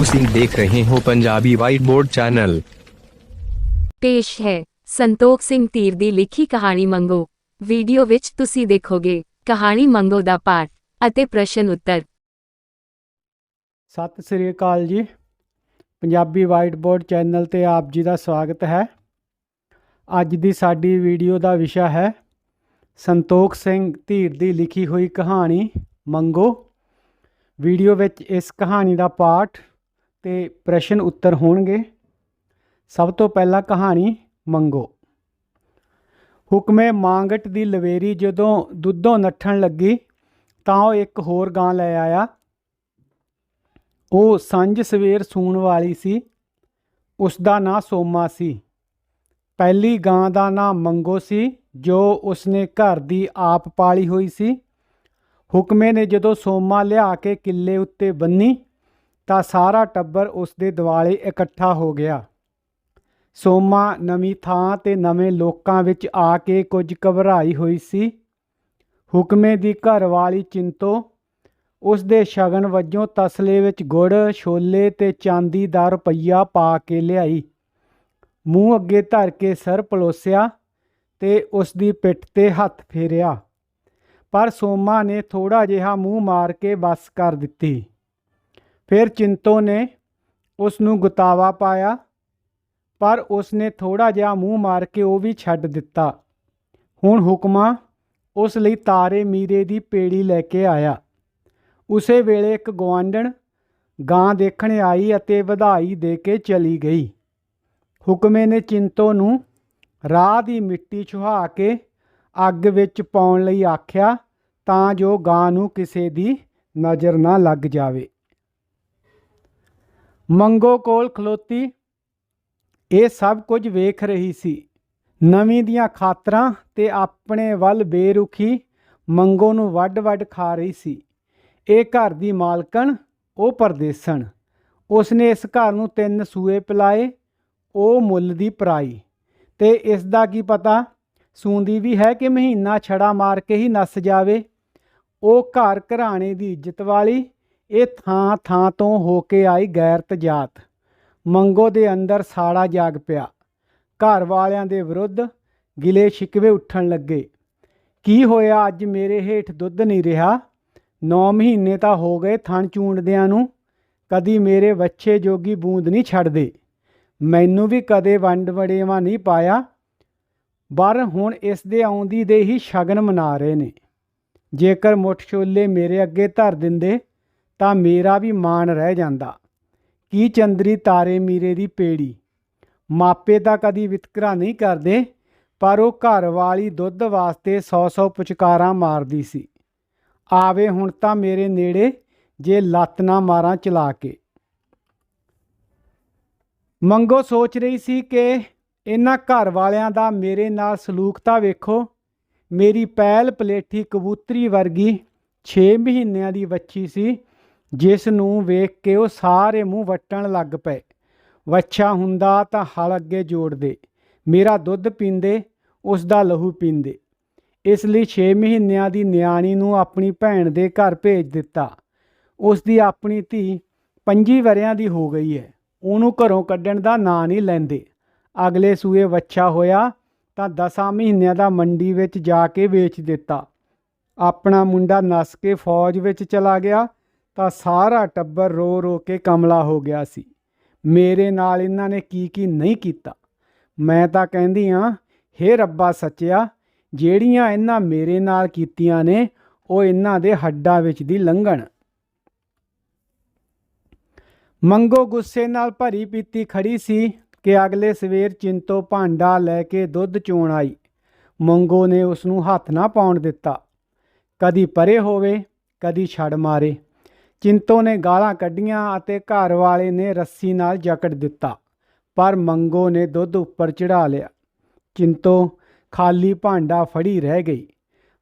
ਤੁਸੀਂ ਦੇਖ ਰਹੇ ਹੋ ਪੰਜਾਬੀ ਵਾਈਟ ਬੋਰਡ ਚੈਨਲ ਪੇਸ਼ ਹੈ ਸੰਤੋਖ ਸਿੰਘ ਧੀਰ ਦੀ ਲਿਖੀ ਕਹਾਣੀ ਮੰਗੋ। ਵੀਡੀਓ ਵਿੱਚ ਤੁਸੀਂ ਦੇਖੋਗੇ ਕਹਾਣੀ ਮੰਗੋ ਦਾ ਪਾਠ ਅਤੇ ਪ੍ਰਸ਼ਨ ਉੱਤਰ। ਸਤਿ ਸ੍ਰੀ ਅਕਾਲ ਜੀ। ਪੰਜਾਬੀ ਵਾਈਟ ਬੋਰਡ ਚੈਨਲ ਤੇ ਆਪ ਜੀ ਦਾ ਸਵਾਗਤ ਹੈ। ਅੱਜ ਦੀ ਸਾਡੀ ਵੀਡੀਓ ਦਾ ਵਿਸ਼ਾ ਹੈ ਸੰਤੋਖ ਸਿੰਘ ਧੀਰ ਦੀ ਲਿਖੀ ਹੋਈ ਕਹਾਣੀ ਮੰਗੋ। ਵੀਡੀਓ ਵਿੱਚ ਇਸ ਕਹਾਣੀ ਦਾ ਪਾਠ ਤੇ ਪ੍ਰਸ਼ਨ ਉੱਤਰ ਹੋਣਗੇ। ਸਭ ਤੋਂ ਪਹਿਲਾਂ ਕਹਾਣੀ ਮੰਗੋ। ਹੁਕਮੇ ਮਾਂਗਟ ਦੀ ਲਵੇਰੀ ਜਦੋਂ ਦੁੱਧੋਂ ਨੱਠਣ ਲੱਗੀ, ਤਾਂ ਉਹ ਇੱਕ ਹੋਰ ਗਾਂ ਲੈ ਆਇਆ। ਉਹ ਸਾਂਝ ਸਵੇਰ ਸੂਣ ਵਾਲੀ ਸੀ ਉਸ ਦਾ ਨਾਂ ਸੋਮਾ ਸੀ। ਪਹਿਲੀ ਗਾਂ ਦਾ ਨਾਂ ਮੰਗੋ ਸੀ, ਜੋ ਉਸਨੇ ਘਰ ਦੀ ਆਪ ਪਾਲੀ ਹੋਈ ਸੀ। ਹੁਕਮੇ ਨੇ ਜਦੋਂ ਸੋਮਾ ਲਿਆ ਕੇ ਕਿੱਲੇ ਉੱਤੇ ਬੰਨੀ ਤਾਂ ਸਾਰਾ ਟੱਬਰ ਉਸ ਦੇ ਦਿਵਾਲੇ ਇਕੱਠਾ ਹੋ ਗਿਆ। ਸੋਮਾ ਨਵੀਂ ਥਾਂ ਤੇ ਨਵੇਂ ਲੋਕਾਂ ਵਿੱਚ ਆ ਕੇ ਕੁਝ ਘਬਰਾਈ ਹੋਈ ਸੀ। ਹੁਕਮੇ ਦੀ ਘਰਵਾਲੀ ਚਿੰਤੋ, ਉਸ ਦੇ ਸ਼ਗਨ ਵਜੋਂ ਤਸਲੇ ਵਿੱਚ ਗੁੜ, ਛੋਲੇ ਤੇ ਚਾਂਦੀ ਦਾ ਰੁਪਈਆ ਪਾ ਕੇ ਲਿਆਈ। ਮੂੰਹ ਅੱਗੇ ਧਰ ਕੇ ਸਰ ਪਲੋਸਿਆ ਤੇ ਉਸ ਦੀ ਪਿੱਠ ਤੇ ਹੱਥ ਫੇਰਿਆ। ਪਰ ਸੋਮਾ ਨੇ ਥੋੜਾ ਜਿਹਾ ਮੂੰਹ ਮਾਰ ਕੇ ਬਸ ਕਰ ਦਿੱਤੀ। ਫਿਰ ਚਿੰਤੋ ਨੇ ਉਸ ਨੂੰ ਗੁਤਾਵਾ ਪਾਇਆ, ਪਰ ਉਸ ਨੇ ਥੋੜਾ ਜਿਹਾ ਮੂੰਹ ਮਾਰ ਕੇ ਉਹ ਵੀ ਛੱਡ ਦਿੱਤਾ। ਹੁਣ ਹੁਕਮਾ ਉਸ ਲਈ ਤਾਰੇ ਮੀਰੇ ਦੀ ਪੇੜੀ ਲੈ ਕੇ ਆਇਆ। ਉਸੇ ਵੇਲੇ ਇੱਕ ਗਵਾਂਡਣ ਗਾਂ ਦੇਖਣ ਆਈ ਅਤੇ ਵਧਾਈ ਦੇ ਕੇ ਚਲੀ ਗਈ। ਹੁਕਮੇ ਨੇ ਚਿੰਤੋ ਨੂੰ ਰਾਹ ਦੀ ਮਿੱਟੀ ਛੁਹਾ ਕੇ ਅੱਗ ਵਿੱਚ ਪਾਉਣ ਲਈ ਆਖਿਆ ਤਾਂ ਜੋ ਗਾਂ ਨੂੰ ਕਿਸੇ ਦੀ ਨਜ਼ਰ ਨਾ ਲੱਗ ਜਾਵੇ। ਮੰਗੋ ਕੋਲ ਖਲੋਤੀ। ਇਹ ਸਭ ਕੁਝ ਵੇਖ ਰਹੀ ਸੀ। ਨਵੀਂ ਦੀਆਂ ਖਾਤਰਾਂ ਤੇ ਆਪਣੇ ਵੱਲ ਬੇਰੁਖੀ ਮੰਗੋ ਨੂੰ ਵੱਡ-ਵੱਡ ਖਾ ਰਹੀ ਸੀ। ਇਹ ਘਰ ਦੀ ਮਾਲਕਣ, ਉਹ ਪਰਦੇਸਣ। ਉਸਨੇ ਇਸ ਘਰ ਨੂੰ ਤਿੰਨ ਸੂਏ ਪਿਲਾਏ, ਉਹ ਮੁੱਲ ਦੀ ਪਰਾਈ। ਤੇ ਇਸ ਦਾ ਕੀ ਪਤਾ, ਸੂੰਦੀ ਵੀ ਹੈ ਕਿ ਮਹੀਨਾ ਛੜਾ ਮਾਰ ਕੇ ਹੀ ਨਸ ਜਾਵੇ। ਉਹ ਘਰ ਘਰਾਣੇ ਦੀ ਇੱਜ਼ਤ ਵਾਲੀ ਇਹ ਥਾਂ ਥਾਂ ਤੋਂ ਹੋ ਕੇ ਆਈ ਗੈਰਤ ਜਾਤ। ਮੰਗੋ ਦੇ ਅੰਦਰ ਸਾੜਾ ਜਾਗ ਪਿਆ। ਘਰ ਵਾਲਿਆਂ ਦੇ ਵਿਰੁੱਧ ਗਿਲੇ ਸ਼ਿਕਵੇ ਉੱਠਣ ਲੱਗੇ। ਕੀ ਹੋਇਆ? ਅੱਜ ਮੇਰੇ ਹੇਠ ਦੁੱਧ ਨਹੀਂ ਰਿਹਾ। 9 ਮਹੀਨੇ ਤਾਂ ਹੋ ਗਏ ਥਣ ਚੂੰਡਦਿਆਂ ਨੂੰ। ਕਦੀ ਮੇਰੇ ਵੱਛੇ ਜੋਗੀ ਬੂੰਦ ਨਹੀਂ ਛੱਡਦੇ। ਮੈਨੂੰ ਵੀ ਕਦੇ ਵੰਡ ਵੜੇਵਾ ਨਹੀਂ ਪਾਇਆ। ਪਰ ਹੁਣ ਇਸ ਦੇ ਆਉਂਦੀ ਦੇ ਹੀ ਸ਼ਗਨ ਮਨਾ ਰਹੇ ਨੇ। ਜੇਕਰ ਮੁੱਠ ਛੋਲੇ ਮੇਰੇ ਅੱਗੇ ਧਰ ਦਿੰਦੇ ਤਾਂ ਮੇਰਾ ਵੀ ਮਾਣ ਰਹਿ ਜਾਂਦਾ। ਕੀ ਚੰਦਰੀ ਤਾਰੇ ਮੀਰੇ ਦੀ ਪੇੜੀ? ਮਾਪੇ ਤਾਂ ਕਦੀ ਵਿਤਕਰਾ ਨਹੀਂ ਕਰਦੇ, ਪਰ ਉਹ ਘਰ ਵਾਲੀ ਦੁੱਧ ਵਾਸਤੇ 100-100 ਪੁਚਕਾਰਾਂ ਮਾਰਦੀ ਸੀ। ਆਵੇ ਹੁਣ ਤਾਂ ਮੇਰੇ ਨੇੜੇ, ਜੇ ਲੱਤ ਨਾ ਮਾਰਾਂ ਚਲਾ ਕੇ। ਮੰਗੋ ਸੋਚ ਰਹੀ ਸੀ ਕਿ ਇਹਨਾਂ ਘਰ ਵਾਲਿਆਂ ਦਾ ਮੇਰੇ ਨਾਲ ਸਲੂਕ ਤਾਂ ਵੇਖੋ, ਮੇਰੀ ਪਹਿਲ ਪਲੇਠੀ ਕਬੂਤਰੀ ਵਰਗੀ 6 ਮਹੀਨਿਆਂ ਦੀ ਵੱਛੀ ਸੀ ਜਿਸ ਨੂੰ ਵੇਖ ਕੇ ਉਹ ਸਾਰੇ ਮੂੰਹ ਵੱਟਣ ਲੱਗ ਪਏ। ਵੱਛਾ ਹੁੰਦਾ ਤਾਂ ਹਲ ਅੱਗੇ ਜੋੜਦੇ। ਮੇਰਾ ਦੁੱਧ ਪੀਂਦੇ ਉਸ ਦਾ ਲਹੂ ਪੀਂਦੇ। ਇਸ ਲਈ 6 ਮਹੀਨਿਆਂ ਦੀ ਨਿਆਣੀ ਨੂੰ ਆਪਣੀ ਭੈਣ ਦੇ ਘਰ ਭੇਜ ਦਿੱਤਾ। ਉਸ ਦੀ ਆਪਣੀ ਧੀ 25 ਵਰਿਆਂ ਦੀ ਹੋ ਗਈ ਹੈ। ਉਹਨੂੰ ਘਰੋਂ ਕੱਢਣ ਦਾ ਨਾਂ ਨਹੀਂ ਲੈਂਦੇ। ਅਗਲੇ ਸੂਏ ਵੱਛਾ ਹੋਇਆ ਤਾਂ 10 ਮਹੀਨਿਆਂ ਦਾ ਮੰਡੀ ਵਿੱਚ ਜਾ ਕੇ ਵੇਚ ਦਿੱਤਾ। ਆਪਣਾ ਮੁੰਡਾ ਨਸ ਕੇ ਫੌਜ ਵਿੱਚ ਚਲਾ ਗਿਆ। ਤਾਂ ਸਾਰਾ ਟੱਬਰ ਰੋ ਰੋ ਕੇ ਕਮਲਾ ਹੋ ਗਿਆ ਸੀ। ਮੇਰੇ ਨਾਲ ਇਹਨਾਂ ਨੇ ਕੀ ਕੀ ਨਹੀਂ ਕੀਤਾ? ਮੈਂ ਤਾਂ ਕਹਿੰਦੀ ਆ, ਹੇ ਰੱਬਾ ਸੱਚਿਆ, ਜਿਹੜੀਆਂ ਇਹਨਾਂ ਮੇਰੇ ਨਾਲ ਕੀਤੀਆਂ ਨੇ, ਉਹ ਇਹਨਾਂ ਦੇ ਹੱਡਾਂ ਵਿੱਚ ਦੀ ਲੰਘਣ। ਮੰਗੋ ਗੁੱਸੇ ਨਾਲ ਭਰੀ ਪੀਤੀ ਖੜੀ ਸੀ ਕਿ ਅਗਲੇ ਸਵੇਰ ਚਿੰਤੋ ਭਾਂਡਾ ਲੈ ਕੇ ਦੁੱਧ ਚੋਣ ਆਈ। ਮੰਗੋ ਨੇ ਉਸ ਨੂੰ ਹੱਥ ਨਾ ਪਾਉਣ ਦਿੱਤਾ। ਕਦੀ ਪਰੇ ਹੋਵੇ, ਕਦੀ ਛੜ ਮਾਰੇ। ਚਿੰਤੋ ਨੇ ਗਾਲਾਂ ਕੱਢੀਆਂ ਅਤੇ ਘਰ ਵਾਲੇ ਨੇ ਰੱਸੀ ਨਾਲ ਜਕੜ ਦਿੱਤਾ, ਪਰ ਮੰਗੋ ਨੇ ਦੁੱਧ ਉੱਪਰ ਚੜਾ ਲਿਆ। ਚਿੰਤੋ ਖਾਲੀ ਭਾਂਡਾ ਫੜੀ ਰਹਿ ਗਈ,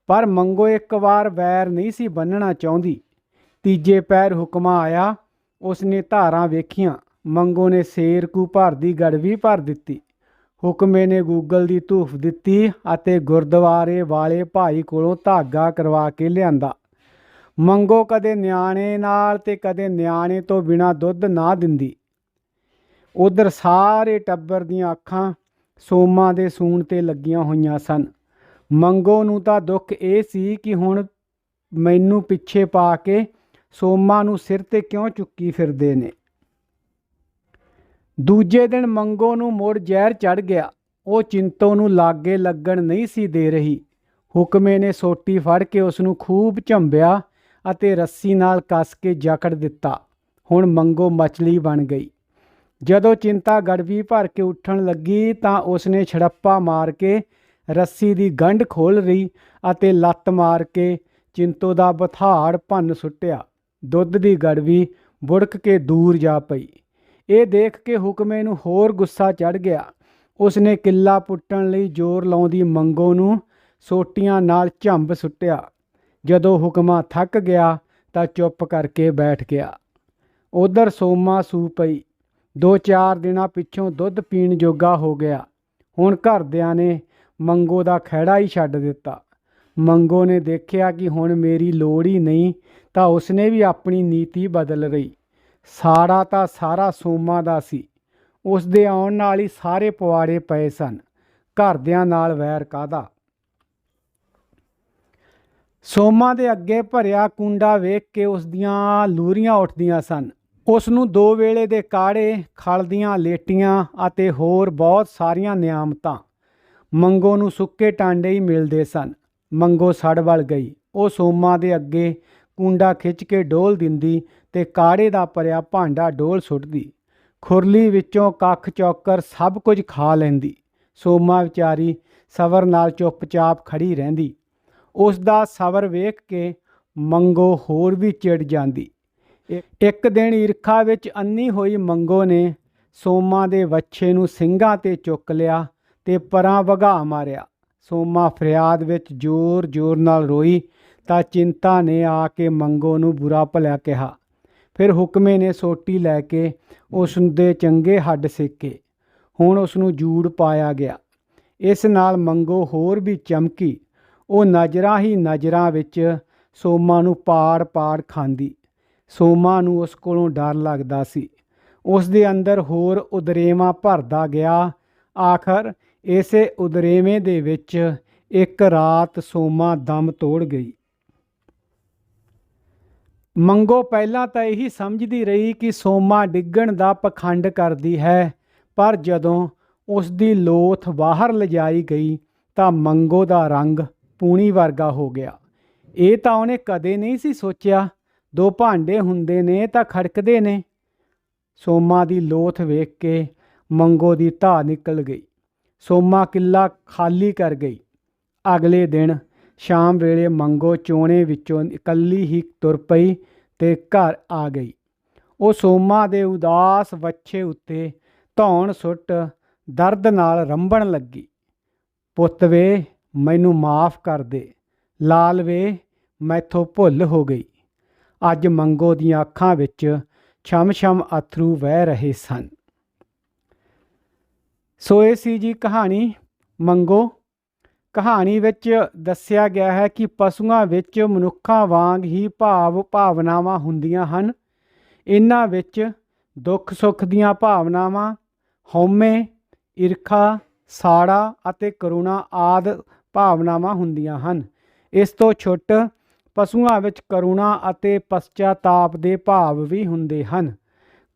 ਪਰ ਮੰਗੋ ਇੱਕ ਵਾਰ ਵੈਰ ਨਹੀਂ ਸੀ ਬੰਨਣਾ ਚਾਹੁੰਦੀ। ਤੀਜੇ ਪੈਰ ਹੁਕਮਾ ਆਇਆ, ਉਸਨੇ ਧਾਰਾਂ ਵੇਖੀਆਂ, ਮੰਗੋ ਨੇ ਸੇਰ ਕੂ ਭਰਦੀ ਗੜਵੀ ਭਰ ਦਿੱਤੀ। ਹੁਕਮੇ ਨੇ ਗੂਗਲ ਦੀ ਧੂਫ ਦਿੱਤੀ ਅਤੇ ਗੁਰਦੁਆਰੇ ਵਾਲੇ ਭਾਈ ਕੋਲੋਂ ਧਾਗਾ ਕਰਵਾ ਕੇ ਲਿਆਂਦਾ। ਮੰਗੋ ਕਦੇ ਨਿਆਣੇ ਨਾਲ ਤੇ ਕਦੇ ਨਿਆਣੇ ਤੋਂ ਬਿਨਾ ਦੁੱਧ ਨਾ ਦਿੰਦੀ। ਉਧਰ ਸਾਰੇ ਟੱਬਰ ਦੀਆਂ ਅੱਖਾਂ ਸੋਮਾ ਦੇ ਸੂਣ ਤੇ ਲੱਗੀਆਂ ਹੋਈਆਂ ਸਨ। ਮੰਗੋ ਨੂੰ ਤਾਂ ਦੁੱਖ ਇਹ ਸੀ ਕਿ ਹੁਣ ਮੈਨੂੰ ਪਿੱਛੇ ਪਾ ਕੇ ਸੋਮਾ ਨੂੰ ਸਿਰ ਤੇ ਕਿਉਂ ਚੁੱਕੀ ਫਿਰਦੇ ਨੇ। ਦੂਜੇ ਦਿਨ ਮੰਗੋ ਨੂੰ ਮੁੜ ਜ਼ਹਿਰ ਚੜ ਗਿਆ। ਉਹ ਚਿੰਤੋ ਨੂੰ ਲਾਗੇ ਲੱਗਣ ਨਹੀਂ ਸੀ ਦੇ ਰਹੀ। ਹੁਕਮੇ ਨੇ ਸੋਟੀ ਫੜ ਕੇ ਉਸ ਨੂੰ ਖੂਬ ਝੰਬਿਆ ਅਤੇ ਰੱਸੀ ਨਾਲ ਕੱਸ ਕੇ ਜਕੜ ਦਿੱਤਾ। ਹੁਣ ਮੰਗੋ ਮਛਲੀ ਬਣ ਗਈ। ਜਦੋਂ ਚਿੰਤਾ ਗੜਵੀ ਭਰ ਕੇ ਉੱਠਣ ਲੱਗੀ ਤਾਂ ਉਸਨੇ ਛੜੱਪਾ ਮਾਰ ਕੇ ਰੱਸੀ ਦੀ ਗੰਢ ਖੋਲ ਰਹੀ ਅਤੇ ਲੱਤ ਮਾਰ ਕੇ ਚਿੰਤੋ ਦਾ ਬਥਾੜ ਭੰਨ ਸੁੱਟਿਆ। ਦੁੱਧ ਦੀ ਗੜਵੀ ਬੁੜਕ ਕੇ ਦੂਰ ਜਾ ਪਈ। ਇਹ ਦੇਖ ਕੇ ਹੁਕਮੇ ਨੂੰ ਹੋਰ ਗੁੱਸਾ ਚੜ ਗਿਆ। ਉਸਨੇ ਕਿੱਲਾ ਪੁੱਟਣ ਲਈ ਜ਼ੋਰ ਲਾਉਂਦੀ ਮੰਗੋ ਨੂੰ ਸੋਟੀਆਂ ਨਾਲ ਝੰਬ ਸੁੱਟਿਆ। ਜਦੋਂ ਹੁਕਮਾ ਥੱਕ ਗਿਆ ਤਾਂ ਚੁੱਪ ਕਰਕੇ ਬੈਠ ਗਿਆ। ਉਧਰ ਸੋਮਾ ਸੂ ਪਈ। ਦੋ ਚਾਰ ਦਿਨਾਂ ਪਿੱਛੋਂ ਦੁੱਧ ਪੀਣ ਜੋਗਾ ਹੋ ਗਿਆ। ਹੁਣ ਘਰਦਿਆਂ ਨੇ ਮੰਗੋ ਦਾ ਖਹਿੜਾ ਹੀ ਛੱਡ ਦਿੱਤਾ। ਮੰਗੋ ਨੇ ਦੇਖਿਆ ਕਿ ਹੁਣ ਮੇਰੀ ਲੋੜ ਹੀ ਨਹੀਂ ਤਾਂ ਉਸਨੇ ਵੀ ਆਪਣੀ ਨੀਤੀ ਬਦਲ ਰਹੀ ਸਾੜਾ ਤਾਂ ਸਾਰਾ ਸੋਮਾ ਦਾ ਸੀ। ਉਸ ਦੇ ਆਉਣ ਨਾਲ ਹੀ ਸਾਰੇ ਪਵਾੜੇ ਪਏ ਸਨ। ਘਰਦਿਆਂ ਨਾਲ ਵੈਰ ਕਾਦਾ ਸੋਮਾ ਦੇ ਅੱਗੇ ਭਰਿਆ ਕੁੰਡਾ ਵੇਖ ਕੇ ਉਸ ਦੀਆਂ ਲੂਰੀਆਂ ਉੱਠਦੀਆਂ ਸਨ। ਉਸ ਨੂੰ ਦੋ ਵੇਲੇ ਦੇ ਕਾੜੇ, ਖਲ ਦੀਆਂ ਲੇਟੀਆਂ ਅਤੇ ਹੋਰ ਬਹੁਤ ਸਾਰੀਆਂ ਨਿਆਮਤਾਂ ਮੰਗੋ ਨੂੰ ਸੁੱਕੇ ਟਾਂਡੇ ਹੀ ਮਿਲਦੇ ਸਨ। ਮੰਗੋ ਸੜ ਵੱਲ ਗਈ। ਉਹ ਸੋਮਾ ਦੇ ਅੱਗੇ ਕੁੰਡਾ ਖਿੱਚ ਕੇ ਡੋਲ ਦਿੰਦੀ ਤੇ ਕਾੜੇ ਦਾ ਭਰਿਆ ਭਾਂਡਾ ਡੋਲ ਸੁੱਟਦੀ। ਖੁਰਲੀ ਵਿੱਚੋਂ ਕੱਖ ਚੌਕਰ ਸਭ ਕੁਝ ਖਾ ਲੈਂਦੀ। ਸੋਮਾ ਵਿਚਾਰੀ ਸਬਰ ਨਾਲ ਚੁੱਪਚਾਪ ਖੜੀ ਰਹਿੰਦੀ। ਉਸ ਦਾ ਸਬਰ ਵੇਖ ਕੇ ਮੰਗੋ ਹੋਰ ਵੀ ਚਿੜ ਜਾਂਦੀ। ਇ- ਇੱਕ ਦਿਨ ਈਰਖਾ ਵਿੱਚ ਅੰਨੀ ਹੋਈ ਮੰਗੋ ਨੇ ਸੋਮਾ ਦੇ ਵੱਛੇ ਨੂੰ ਸਿੰਘਾਂ ਤੇ ਚੁੱਕ ਲਿਆ ਤੇ ਪਰਾਂ ਵਗਾ ਮਾਰਿਆ। ਸੋਮਾ ਫਰਿਆਦ ਵਿੱਚ ਜ਼ੋਰ-ਜ਼ੋਰ ਨਾਲ ਰੋਈ ਤਾਂ ਚਿੰਤਾ ਨੇ ਆ ਕੇ ਮੰਗੋ ਨੂੰ ਬੁਰਾ ਭਲਿਆ ਕਿਹਾ। ਫਿਰ ਹੁਕਮੇ ਨੇ ਸੋਟੀ ਲੈ ਕੇ ਉਸ ਦੇ ਚੰਗੇ ਹੱਡ ਸੇਕੇ। ਹੁਣ ਉਸ ਨੂੰ ਜੂੜ ਪਾਇਆ ਗਿਆ। ਇਸ ਨਾਲ ਮੰਗੋ ਹੋਰ ਵੀ ਚਮਕੀ ਉਹ ਨਜ਼ਰਾਂ ਹੀ ਨਜ਼ਰਾਂ ਵਿੱਚ ਸੋਮਾ ਨੂੰ ਪਾੜ-ਪਾੜ ਖਾਂਦੀ। ਸੋਮਾ ਨੂੰ ਉਸ ਕੋਲੋਂ ਡਰ ਲੱਗਦਾ ਸੀ। ਉਸ ਦੇ ਅੰਦਰ ਹੋਰ ਉਦਰੇਵਾਂ ਭਰਦਾ ਗਿਆ। ਆਖਰ ਇਸੇ ਉਦਰੇਵੇਂ ਦੇ ਵਿੱਚ ਇੱਕ ਰਾਤ ਸੋਮਾ ਦਮ ਤੋੜ ਗਈ। ਮੰਗੋ ਪਹਿਲਾਂ ਤਾਂ ਇਹੀ ਸਮਝਦੀ ਰਹੀ ਕਿ ਸੋਮਾ ਡਿੱਗਣ ਦਾ ਪਖੰਡ ਕਰਦੀ ਹੈ, ਪਰ ਜਦੋਂ ਉਸ ਦੀ ਲੋਥ ਬਾਹਰ ਲਿਜਾਈ ਗਈ ਤਾਂ ਮੰਗੋ ਦਾ ਰੰਗ ਪੂਣੀ ਵਰਗਾ ਹੋ ਗਿਆ। ਇਹ ਤਾਂ ਉਹਨੇ ਕਦੇ ਨਹੀਂ ਸੀ ਸੋਚਿਆ। ਦੋ ਭਾਂਡੇ ਹੁੰਦੇ ਨੇ ਤਾਂ ਖੜਕਦੇ ਨੇ। ਸੋਮਾ ਦੀ ਲੋਥ ਵੇਖ ਕੇ ਮੰਗੋ ਦੀ ਧਾ ਨਿਕਲ ਗਈ। ਸੋਮਾ ਕਿੱਲਾ ਖਾਲੀ ਕਰ ਗਈ। ਅਗਲੇ ਦਿਨ ਸ਼ਾਮ ਵੇਲੇ ਮੰਗੋ ਚੋਣੇ ਵਿੱਚੋਂ ਇਕੱਲੀ ਹੀ ਤੁਰ ਪਈ ਤੇ ਘਰ ਆ ਗਈ। ਉਹ ਸੋਮਾ ਦੇ ਉਦਾਸ ਵੱਛੇ ਉੱਤੇ ਧੌਣ ਸੁੱਟ ਦਰਦ ਨਾਲ ਰੰਬਣ ਲੱਗੀ। ਪੁੱਤ ਵੇ ਮੈਨੂੰ ਮਾਫ ਕਰ ਦੇ। ਲਾਲ ਵੇ, ਮੈਥੋਂ ਭੁੱਲ ਹੋ ਗਈ। ਅੱਜ ਮੰਗੋ ਦੀਆਂ ਅੱਖਾਂ ਵਿੱਚ ਛਮ-ਛਮ ਅਥਰੂ ਵਹਿ ਰਹੇ ਸਨ। ਸੋ ਇਹ ਸੀ ਜੀ ਕਹਾਣੀ ਮੰਗੋ। ਕਹਾਣੀ ਵਿੱਚ ਦੱਸਿਆ ਗਿਆ ਹੈ ਕਿ ਪਸ਼ੂਆਂ ਵਿੱਚ ਮਨੁੱਖਾਂ ਵਾਂਗ ਹੀ ਭਾਵ ਭਾਵਨਾਵਾਂ ਹੁੰਦੀਆਂ ਹਨ। ਇਹਨਾਂ ਵਿੱਚ ਦੁੱਖ ਸੁੱਖ ਦੀਆਂ ਭਾਵਨਾਵਾਂ, ਹਉਮੈ, ਈਰਖਾ, ਸਾੜਾ ਅਤੇ ਕਰੁਣਾ ਆਦ ਭਾਵਨਾਵਾਂ ਹੁੰਦੀਆਂ ਹਨ। ਇਸ ਤੋਂ ਛੁੱਟ ਪਸ਼ੂਆਂ ਵਿੱਚ ਕਰੁਣਾ ਅਤੇ ਪਛਤਾਤਾਪ ਦੇ ਭਾਵ ਵੀ ਹੁੰਦੇ ਹਨ।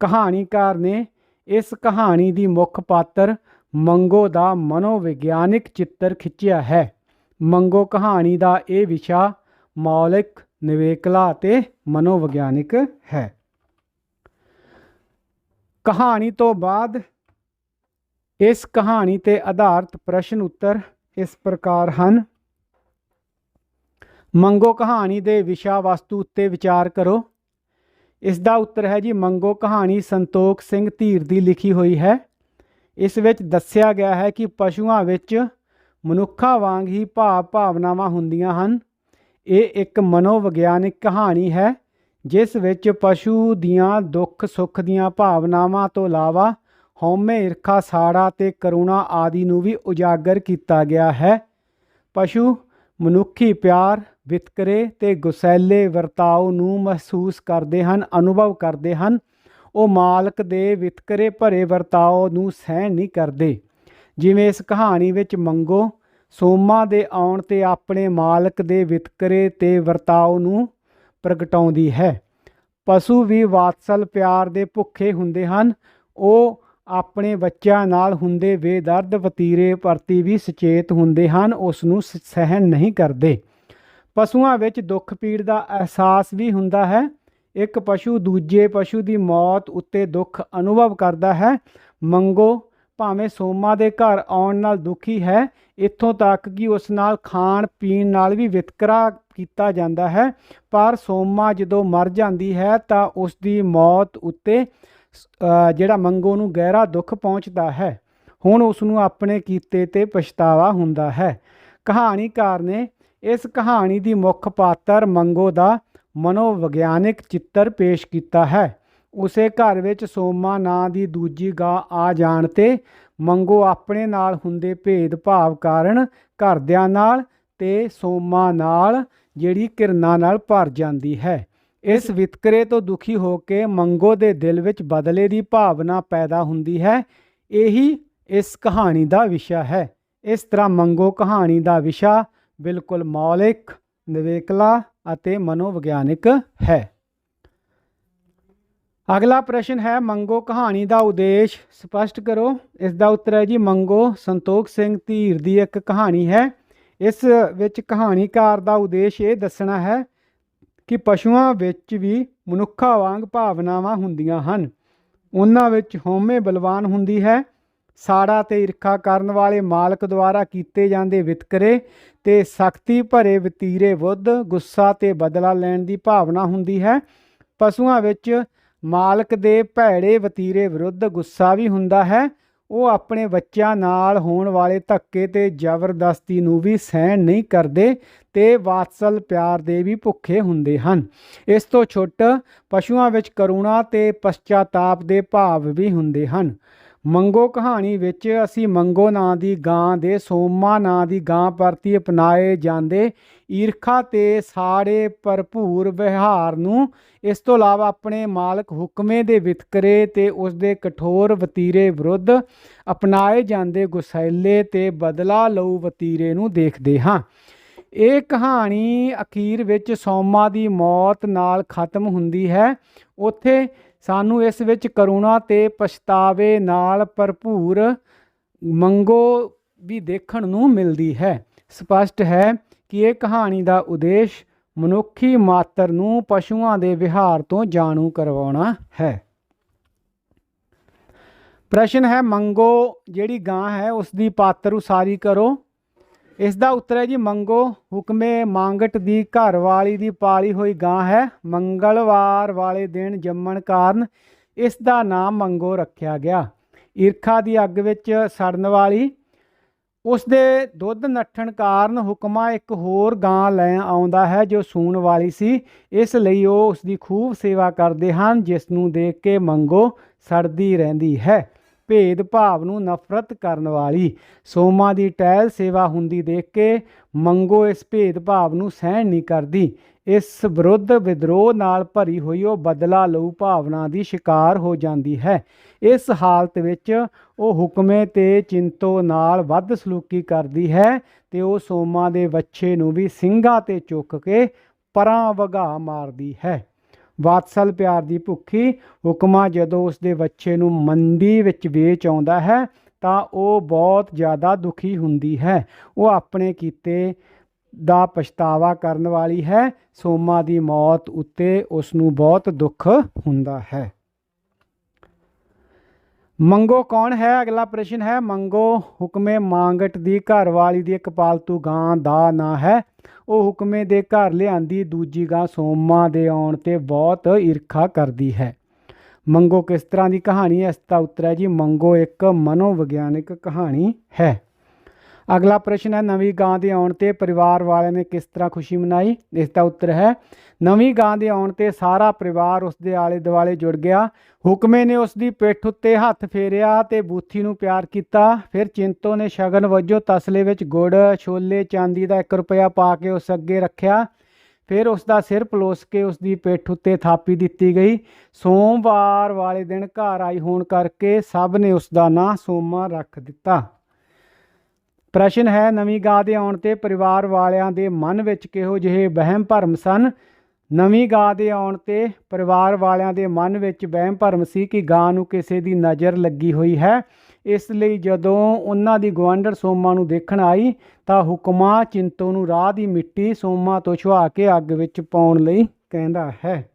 ਕਹਾਣੀਕਾਰ ਨੇ ਇਸ ਕਹਾਣੀ ਦੀ ਮੁੱਖ ਪਾਤਰ ਮੰਗੋ ਦਾ ਮਨੋਵਿਗਿਆਨਿਕ ਚਿੱਤਰ ਖਿੱਚਿਆ ਹੈ। ਮੰਗੋ ਕਹਾਣੀ ਦਾ ਇਹ ਵਿਸ਼ਾ ਮੌਲਿਕ, ਨਿਵੇਕਲਾ ਅਤੇ ਮਨੋਵਿਗਿਆਨਿਕ ਹੈ। ਕਹਾਣੀ ਤੋਂ ਬਾਅਦ ਇਸ ਕਹਾਣੀ ਤੇ ਆਧਾਰਿਤ ਪ੍ਰਸ਼ਨ ਉੱਤਰ ਇਸ ਪ੍ਰਕਾਰ ਹਨ। ਮੰਗੋ ਕਹਾਣੀ ਦੇ ਵਿਸ਼ਾ ਵਸਤੂ ਉੱਤੇ ਵਿਚਾਰ ਕਰੋ। ਇਸ ਦਾ ਉੱਤਰ ਹੈ ਜੀ, ਮੰਗੋ ਕਹਾਣੀ ਸੰਤੋਖ ਸਿੰਘ ਧੀਰ ਦੀ ਲਿਖੀ ਹੋਈ ਹੈ। ਇਸ ਵਿੱਚ ਦੱਸਿਆ ਗਿਆ ਹੈ ਕਿ ਪਸ਼ੂਆਂ ਵਿੱਚ ਮਨੁੱਖਾਂ ਵਾਂਗ ਹੀ ਭਾਵ ਭਾਵਨਾਵਾਂ ਹੁੰਦੀਆਂ ਹਨ। ਇਹ ਇੱਕ ਮਨੋਵਿਗਿਆਨਿਕ ਕਹਾਣੀ ਹੈ, ਜਿਸ ਵਿੱਚ ਪਸ਼ੂ ਦੀਆਂ ਦੁੱਖ ਸੁੱਖ ਦੀਆਂ ਭਾਵਨਾਵਾਂ ਤੋਂ ਇਲਾਵਾ ਹਉਮੈ, ਈਰਖਾ, ਸਾੜਾ ਤੇ ਕਰੁਣਾ ਆਦਿ ਨੂੰ ਵੀ ਉਜਾਗਰ ਕੀਤਾ ਗਿਆ ਹੈ। ਪਸ਼ੂ, ਮਨੁੱਖੀ ਪਿਆਰ, ਵਿਤਕਰੇ ਤੇ ਗੁਸੈਲੇ ਵਰਤਾਓ ਨੂੰ ਮਹਿਸੂਸ ਕਰਦੇ ਹਨ, ਅਨੁਭਵ ਕਰਦੇ ਹਨ। ਉਹ ਮਾਲਕ ਦੇ ਵਿਤਕਰੇ ਭਰੇ ਵਰਤਾਓ ਨੂੰ ਸਹਿਣ ਨਹੀਂ ਕਰਦੇ। ਜਿਵੇਂ ਇਸ ਕਹਾਣੀ ਵਿੱਚ ਮੰਗੋ, ਸੋਮਾ ਦੇ ਆਉਣ ਤੇ ਆਪਣੇ ਮਾਲਕ ਦੇ ਵਿਤਕਰੇ ਤੇ ਵਰਤਾਓ ਨੂੰ ਪ੍ਰਗਟਾਉਂਦੀ ਹੈ। ਪਸ਼ੂ ਵੀ ਵਾਤਸਲ ਪਿਆਰ ਦੇ ਭੁੱਖੇ ਹੁੰਦੇ ਹਨ। ਉਹ ਆਪਣੇ ਬੱਚਿਆਂ ਨਾਲ ਹੁੰਦੇ ਬੇਦਰਦ ਵਤੀਰੇ ਪ੍ਰਤੀ ਵੀ ਸੁਚੇਤ ਹੁੰਦੇ ਹਨ ਉਸ ਨੂੰ ਸ- ਸਹਿਣ ਨਹੀਂ ਕਰਦੇ। ਪਸ਼ੂਆਂ ਵਿੱਚ ਦੁੱਖ ਪੀੜ ਦਾ ਅਹਿਸਾਸ ਵੀ ਹੁੰਦਾ ਹੈ। ਇੱਕ ਪਸ਼ੂ ਦੂਜੇ ਪਸ਼ੂ ਦੀ ਮੌਤ ਉੱਤੇ ਦੁੱਖ ਅਨੁਭਵ ਕਰਦਾ ਹੈ। ਮੰਗੋ, ਭਾਵੇਂ ਸੋਮਾ ਦੇ ਘਰ ਆਉਣ ਨਾਲ ਦੁਖੀ ਹੈ, ਇੱਥੋਂ ਤੱਕ ਕਿ ਉਸ ਨਾਲ ਖਾਣ ਪੀਣ ਨਾਲ ਵੀ ਵਿਤਕਰਾ ਕੀਤਾ ਜਾਂਦਾ ਹੈ। ਪਰ ਸੋਮਾ ਜਦੋਂ ਮਰ ਜਾਂਦੀ ਹੈ ਤਾਂ ਉਸ ਦੀ ਮੌਤ ਉੱਤੇ ਜਿਹੜਾ ਮੰਗੋ ਨੂੰ ਗਹਿਰਾ ਦੁੱਖ ਪਹੁੰਚਦਾ ਹੈ, ਹੁਣ ਉਸ ਨੂੰ ਆਪਣੇ ਕੀਤੇ ਤੇ ਪਛਤਾਵਾ ਹੁੰਦਾ ਹੈ। ਕਹਾਣੀਕਾਰ ਨੇ ਇਸ ਕਹਾਣੀ ਦੀ ਮੁੱਖ ਪਾਤਰ ਮੰਗੋ ਦਾ ਮਨੋਵਿਗਿਆਨਿਕ ਚਿੱਤਰ ਪੇਸ਼ ਕੀਤਾ ਹੈ। ਉਸੇ ਘਰ ਵਿੱਚ ਸੋਮਾ ਨਾਂ ਦੀ ਦੂਜੀ ਗਾਂ ਆ ਜਾਣ ਤੇ ਮੰਗੋ ਆਪਣੇ ਨਾਲ ਹੁੰਦੇ ਭੇਦਭਾਵ ਕਾਰਨ ਘਰਦਿਆਂ ਨਾਲ ਤੇ ਸੋਮਾ ਨਾਲ, ਜਿਹੜੀ ਕਿਰਨਾਂ ਨਾਲ ਭਰ ਜਾਂਦੀ ਹੈ। ਇਸ ਵਿਤਕਰੇ ਤੋਂ ਦੁਖੀ ਹੋ ਕੇ ਮੰਗੋ ਦੇ ਦਿਲ ਵਿੱਚ ਬਦਲੇ ਦੀ ਭਾਵਨਾ ਪੈਦਾ ਹੁੰਦੀ ਹੈ। ਇਹੀ ਇਸ ਕਹਾਣੀ ਦਾ ਵਿਸ਼ਾ ਹੈ। ਇਸ ਤਰ੍ਹਾਂ ਮੰਗੋ ਕਹਾਣੀ ਦਾ ਵਿਸ਼ਾ ਬਿਲਕੁਲ ਮੌਲਿਕ, ਨਿਵੇਕਲਾ ਅਤੇ ਮਨੋਵਿਗਿਆਨਿਕ ਹੈ। ਅਗਲਾ ਪ੍ਰਸ਼ਨ ਹੈ, ਮੰਗੋ ਕਹਾਣੀ ਦਾ ਉਦੇਸ਼ ਸਪਸ਼ਟ ਕਰੋ। ਇਸ ਦਾ ਉੱਤਰ ਹੈ ਜੀ, ਮੰਗੋ ਸੰਤੋਖ ਸਿੰਘ ਧੀਰ ਦੀ ਇੱਕ ਕਹਾਣੀ ਹੈ। ਇਸ ਵਿੱਚ ਕਹਾਣੀਕਾਰ ਦਾ ਉਦੇਸ਼ ਇਹ ਦੱਸਣਾ ਹੈ ਕਿ ਪਸ਼ੂਆਂ ਵਿੱਚ ਵੀ ਮਨੁੱਖਾਂ ਵਾਂਗ ਭਾਵਨਾਵਾਂ ਹੁੰਦੀਆਂ ਹਨ। ਉਹਨਾਂ ਵਿੱਚ ਹਉਮੈ ਬਲਵਾਨ ਹੁੰਦੀ ਹੈ। ਸਾੜਾ ਤੇ ਈਰਖਾ ਕਰਨ ਵਾਲੇ ਮਾਲਕ ਦੁਆਰਾ ਕੀਤੇ ਜਾਂਦੇ ਵਿਤਕਰੇ ਤੇ ਸਖਤੀ ਭਰੇ ਵਤੀਰੇ ਵਿਰੁੱਧ ਗੁੱਸਾ ਤੇ ਬਦਲਾ ਲੈਣ ਦੀ ਭਾਵਨਾ ਹੁੰਦੀ ਹੈ। ਪਸ਼ੂਆਂ ਵਿੱਚ ਮਾਲਕ ਦੇ ਭੈੜੇ ਵਤੀਰੇ ਵਿਰੁੱਧ ਗੁੱਸਾ ਵੀ ਹੁੰਦਾ ਹੈ। ਉਹ ਆਪਣੇ ਬੱਚਿਆਂ ਨਾਲ ਹੋਣ ਵਾਲੇ ਧੱਕੇ ਤੇ ਜ਼ਬਰਦਸਤੀ ਨੂੰ ਵੀ ਸਹਿਣ ਨਹੀਂ ਕਰਦੇ ਤੇ ਵਾਤਸਲ ਪਿਆਰ ਦੇ ਵੀ ਭੁੱਖੇ ਹੁੰਦੇ ਹਨ। ਇਸ ਤੋਂ ਛੁੱਟ ਪਸ਼ੂਆਂ ਵਿੱਚ ਕਰੂਣਾ ਤੇ ਪਛਤਾਤਾਪ ਦੇ ਭਾਵ ਵੀ ਹੁੰਦੇ ਹਨ। ਮੰਗੋ ਕਹਾਣੀ ਵਿੱਚ ਅਸੀਂ ਮੰਗੋ ਨਾਂ ਦੀ ਗਾਂ ਦੇ, ਸੋਮਾ ਨਾਂ ਦੀ ਗਾਂ ਪ੍ਰਤੀ ਅਪਣਾਏ ਜਾਂਦੇ ਈਰਖਾ ਤੇ ਸਾੜੇ ਭਰਪੂਰ ਵਿਹਾਰ ਨੂੰ ਇਸ ਤੋਂ ਇਲਾਵਾ ਆਪਣੇ ਮਾਲਕ ਹੁਕਮੇ ਦੇ ਵਿਤਕਰੇ ਤੇ ਉਸ ਦੇ ਕਠੋਰ ਵਤੀਰੇ ਵਿਰੁੱਧ ਅਪਣਾਏ ਜਾਂਦੇ ਗੁਸੈਲੇ ਤੇ ਬਦਲਾ ਲਊ ਵਤੀਰੇ ਨੂੰ ਦੇਖਦੇ ਹਾਂ। ਇਹ ਕਹਾਣੀ ਅਖੀਰ ਵਿੱਚ ਸੋਮਾ ਦੀ ਮੌਤ ਨਾਲ ਖਤਮ ਹੁੰਦੀ ਹੈ। ਉੱਥੇ ਸਾਨੂੰ ਇਸ ਵਿੱਚ ਕਰੁਣਾ ਤੇ ਪਛਤਾਵੇ ਨਾਲ ਭਰਪੂਰ ਮੰਗੋ ਵੀ ਦੇਖਣ ਨੂੰ ਮਿਲਦੀ ਹੈ। ਸਪਸ਼ਟ ਹੈ ਕਿ ਇਹ ਕਹਾਣੀ ਦਾ ਉਦੇਸ਼ ਮਨੁੱਖੀ ਮਾਤਰ ਨੂੰ ਪਸ਼ੂਆਂ ਦੇ ਵਿਹਾਰ ਤੋਂ ਜਾਣੂ ਕਰਵਾਉਣਾ ਹੈ। ਪ੍ਰਸ਼ਨ ਹੈ, ਮੰਗੋ ਜਿਹੜੀ ਗਾਂ ਹੈ ਉਸ ਦੀ ਪਾਤਰ ਉਸਾਰੀ ਕਰੋ। ਇਸ ਦਾ ਉੱਤਰ ਹੈ ਜੀ, ਮੰਗੋ ਹੁਕਮੇ ਮੰਗਟ ਦੀ ਘਰ ਵਾਲੀ ਦੀ ਪਾਲੀ ਹੋਈ ਗਾਂ ਹੈ। ਮੰਗਲਵਾਰ ਵਾਲੇ ਦਿਨ ਜੰਮਣ ਕਾਰਨ ਇਸ ਦਾ ਨਾਮ ਮੰਗੋ ਰੱਖਿਆ ਗਿਆ। ਈਰਖਾ ਦੀ ਅੱਗ ਵਿੱਚ ਸੜਨ ਵਾਲੀ ਉਸ ਦੇ ਦੁੱਧ ਨੱਠਣ ਕਾਰਨ ਹੁਕਮਾ ਇੱਕ ਹੋਰ ਗਾਂ ਲੈ ਆਉਂਦਾ ਹੈ ਜੋ ਸੂਣ ਵਾਲੀ ਸੀ। ਇਸ ਲਈ ਉਹ ਉਸ ਦੀ ਖੂਬ ਸੇਵਾ ਕਰਦੇ ਹਨ ਜਿਸ ਨੂੰ ਦੇਖ ਕੇ ਮੰਗੋ, ਸੜਦੀ ਰਹਿੰਦੀ ਹੈ। ਭੇਦ ਭਾਵ ਨੂੰ ਨਫ਼ਰਤ ਕਰਨ ਵਾਲੀ। ਸੋਮਾ ਦੀ ਟਹਿਲ ਸੇਵਾ ਹੁੰਦੀ ਦੇਖ ਕੇ ਮੰਗੋ ਇਸ ਭੇਦ ਭਾਵ ਨੂੰ ਸਹਿਣ ਨਹੀਂ ਕਰਦੀ। ਇਸ ਵਿਰੁੱਧ ਵਿਦਰੋਹ ਨਾਲ ਭਰੀ ਹੋਈ ਉਹ ਬਦਲਾ ਲਊ ਭਾਵਨਾ ਦੀ ਸ਼ਿਕਾਰ ਹੋ ਜਾਂਦੀ ਹੈ। ਇਸ ਹਾਲਤ ਵਿੱਚ ਉਹ ਹੁਕਮੇ ਤੇ ਚਿੰਤੋ ਨਾਲ ਵੱਧ ਸਲੂਕੀ ਕਰਦੀ ਹੈ ਤੇ ਉਹ ਸੋਮਾ ਦੇ ਵੱਛੇ ਨੂੰ ਵੀ ਸਿੰਘਾਂ ਤੇ ਚੁੱਕ ਕੇ ਪਰਾਂ ਵਗਾ ਮਾਰਦੀ ਹੈ। ਵਾਤਸਲ ਪਿਆਰ ਦੀ ਭੁੱਖੀ ਹੁਕਮਾ ਜਦੋਂ ਉਸ ਦੇ ਬੱਚੇ ਨੂੰ ਮੰਦੀ ਵਿੱਚ ਵੇਚ ਆਉਂਦਾ ਹੈ, ਤਾਂ ਉਹ ਬਹੁਤ ਜ਼ਿਆਦਾ ਦੁਖੀ ਹੁੰਦੀ ਹੈ। ਉਹ ਆਪਣੇ ਕੀਤੇ ਦਾ ਪਛਤਾਵਾ ਕਰਨ ਵਾਲੀ ਹੈ। ਸੋਮਾ ਦੀ ਮੌਤ ਉੱਤੇ ਉਸ ਨੂੰ ਬਹੁਤ ਦੁੱਖ ਹੁੰਦਾ ਹੈ। ਮੰਗੋ ਕੌਣ ਹੈ? ਅਗਲਾ ਪ੍ਰਸ਼ਨ ਹੈ, ਮੰਗੋ ਹੁਕਮੇ ਮੰਗਟ ਦੀ ਘਰਵਾਲੀ ਦੀ ਇੱਕ ਪਾਲਤੂ ਗਾਂ ਦਾ ਨਾਂ ਹੈ। ਉਹ ਹੁਕਮੇ ਦੇ ਘਰ ਲਿਆਂਦੀ, ਦੂਜੀ ਗਾਂ ਸੋਮਾ ਦੇ ਆਉਣ ਤੇ ਬਹੁਤ ਈਰਖਾ ਕਰਦੀ ਹੈ। ਮੰਗੋ ਕਿਸ ਤਰ੍ਹਾਂ ਦੀ ਕਹਾਣੀ ਹੈ? ਇਸ ਦਾ ਉੱਤਰ ਹੈ ਜੀ, ਮੰਗੋ ਇੱਕ ਮਨੋਵਿਗਿਆਨਿਕ ਕਹਾਣੀ ਹੈ। ਅਗਲਾ ਪ੍ਰਸ਼ਨ ਹੈ, ਨਵੀਂ ਗਾਂ ਦੇ ਆਉਣ ਤੇ ਪਰਿਵਾਰ ਵਾਲਿਆਂ ਨੇ ਕਿਸ ਤਰ੍ਹਾਂ ਖੁਸ਼ੀ ਮਨਾਈ? ਇਸ ਦਾ ਉੱਤਰ ਹੈ, ਨਵੀਂ ਗਾਂ ਦੇ ਆਉਣ ਤੇ ਸਾਰਾ ਪਰਿਵਾਰ ਉਸ ਦੇ ਆਲੇ ਦੁਆਲੇ ਜੁੜ ਗਿਆ। ਹੁਕਮੇ ਨੇ ਉਸ ਦੀ ਪਿੱਠ ਉੱਤੇ ਹੱਥ ਫੇਰਿਆ ਤੇ ਬੂਥੀ ਨੂੰ ਪਿਆਰ ਕੀਤਾ। ਫਿਰ ਚਿੰਤੋ ਨੇ ਸ਼ਗਨ ਵਜੋਂ ਤਸਲੇ ਵਿੱਚ ਗੁੜ, ਛੋਲੇ, ਚਾਂਦੀ ਦਾ 1 ਰੁਪਇਆ ਪਾ ਕੇ ਉਸ ਅੱਗੇ ਰੱਖਿਆ। ਫਿਰ ਉਸ ਦਾ ਸਿਰ ਪਲੋਸ ਕੇ ਉਸ ਦੀ ਪਿੱਠ ਉੱਤੇ ਥਾਪੀ ਦਿੱਤੀ ਗਈ। ਸੋਮਵਾਰ ਵਾਲੇ ਦਿਨ ਘਰ ਆਈ ਹੋਣ ਕਰਕੇ ਸਭ ਨੇ ਉਸ ਦਾ ਨਾਂ ਸੋਮਾ ਰੱਖ ਦਿੱਤਾ। ਪ੍ਰਸ਼ਨ ਹੈ, ਨਵੀਂ ਗਾਂ ਦੇ ਆਉਣ ਤੇ ਪਰਿਵਾਰ ਵਾਲਿਆਂ ਦੇ ਮਨ ਵਿੱਚ ਕਿਹੋ ਜਿਹੇ ਵਹਿਮ ਭਰਮ ਸਨ? ਨਵੀਂ ਗਾਂ ਦੇ ਆਉਣ ਤੇ ਪਰਿਵਾਰ ਵਾਲਿਆਂ ਦੇ ਮਨ ਵਿੱਚ ਵਹਿਮ ਭਰਮ ਸੀ ਕਿ ਗਾਂ ਨੂੰ ਕਿਸੇ ਦੀ ਨਜ਼ਰ ਲੱਗੀ ਹੋਈ ਹੈ। ਇਸ ਲਈ ਜਦੋਂ ਉਹਨਾਂ ਦੀ ਗਵਾਂਢਣ ਸੋਮਾ ਨੂੰ ਦੇਖਣ ਆਈ, ਤਾਂ ਹੁਕਮਾ ਚਿੰਤੋ ਨੂੰ ਰਾਹ ਦੀ ਮਿੱਟੀ ਸੋਮਾ ਤੋਂ ਛੁਹਾ ਕੇ ਅੱਗ ਵਿੱਚ ਪਾਉਣ ਲਈ ਕਹਿੰਦਾ ਹੈ।